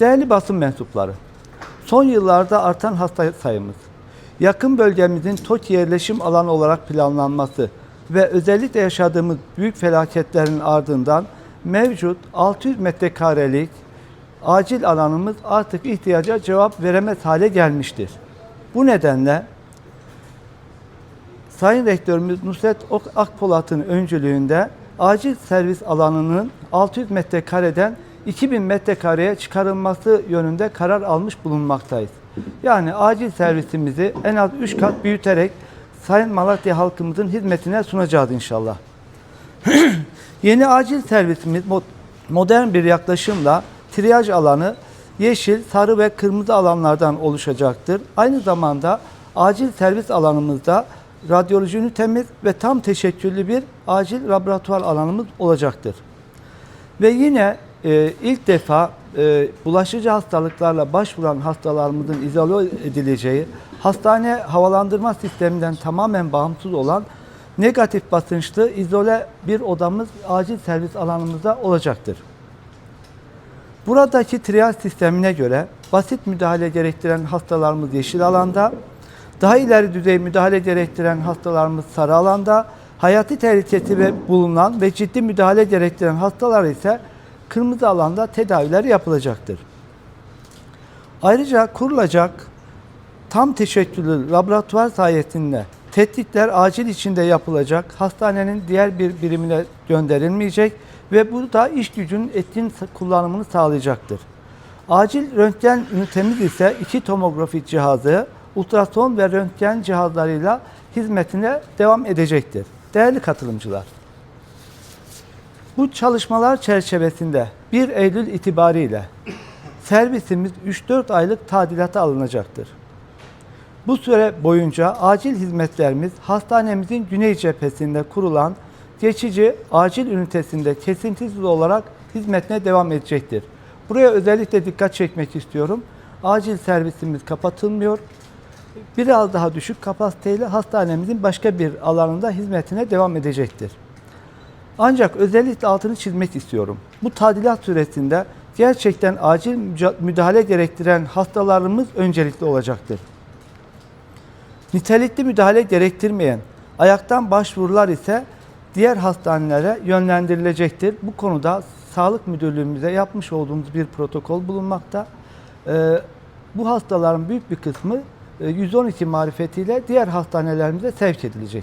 Değerli basın mensupları, son yıllarda artan hasta sayımız, yakın bölgemizin TOKİ yerleşim alanı olarak planlanması ve özellikle yaşadığımız büyük felaketlerin ardından mevcut 600 metrekarelik acil alanımız artık ihtiyaca cevap veremez hale gelmiştir. Bu nedenle Sayın Rektörümüz Nusret Akpolat'ın öncülüğünde acil servis alanının 600 metrekareden 2000 metrekareye çıkarılması yönünde karar almış bulunmaktayız. Yani acil servisimizi en az 3 kat büyüterek Sayın Malatya halkımızın hizmetine sunacağız inşallah. Yeni acil servisimiz mo- modern bir yaklaşımla triyaj alanı yeşil, sarı ve kırmızı alanlardan oluşacaktır. Aynı zamanda acil servis alanımızda radyoloji ünitemiz ve tam teşekküllü bir acil laboratuvar alanımız olacaktır. Ve yine e, ilk defa e, bulaşıcı hastalıklarla başvuran hastalarımızın izole edileceği, hastane havalandırma sisteminden tamamen bağımsız olan negatif basınçlı izole bir odamız acil servis alanımızda olacaktır. Buradaki triyaj sistemine göre basit müdahale gerektiren hastalarımız yeşil alanda, daha ileri düzey müdahale gerektiren hastalarımız sarı alanda, hayati tehlikesi ve bulunan ve ciddi müdahale gerektiren hastalar ise kırmızı alanda tedaviler yapılacaktır. Ayrıca kurulacak tam teşekküllü laboratuvar sayesinde tetkikler acil içinde yapılacak, hastanenin diğer bir birimine gönderilmeyecek ve bu da iş gücünün etkin kullanımını sağlayacaktır. Acil röntgen ünitemiz ise iki tomografi cihazı, ultrason ve röntgen cihazlarıyla hizmetine devam edecektir. Değerli katılımcılar, bu çalışmalar çerçevesinde 1 Eylül itibariyle servisimiz 3-4 aylık tadilata alınacaktır. Bu süre boyunca acil hizmetlerimiz hastanemizin güney cephesinde kurulan geçici acil ünitesinde kesintisiz olarak hizmetine devam edecektir. Buraya özellikle dikkat çekmek istiyorum. Acil servisimiz kapatılmıyor. Biraz daha düşük kapasiteyle hastanemizin başka bir alanında hizmetine devam edecektir. Ancak özellikle altını çizmek istiyorum. Bu tadilat süresinde gerçekten acil müdahale gerektiren hastalarımız öncelikli olacaktır. Nitelikli müdahale gerektirmeyen ayaktan başvurular ise diğer hastanelere yönlendirilecektir. Bu konuda Sağlık Müdürlüğümüze yapmış olduğumuz bir protokol bulunmakta. Ee, bu hastaların büyük bir kısmı e, 112 marifetiyle diğer hastanelerimize sevk edilecek.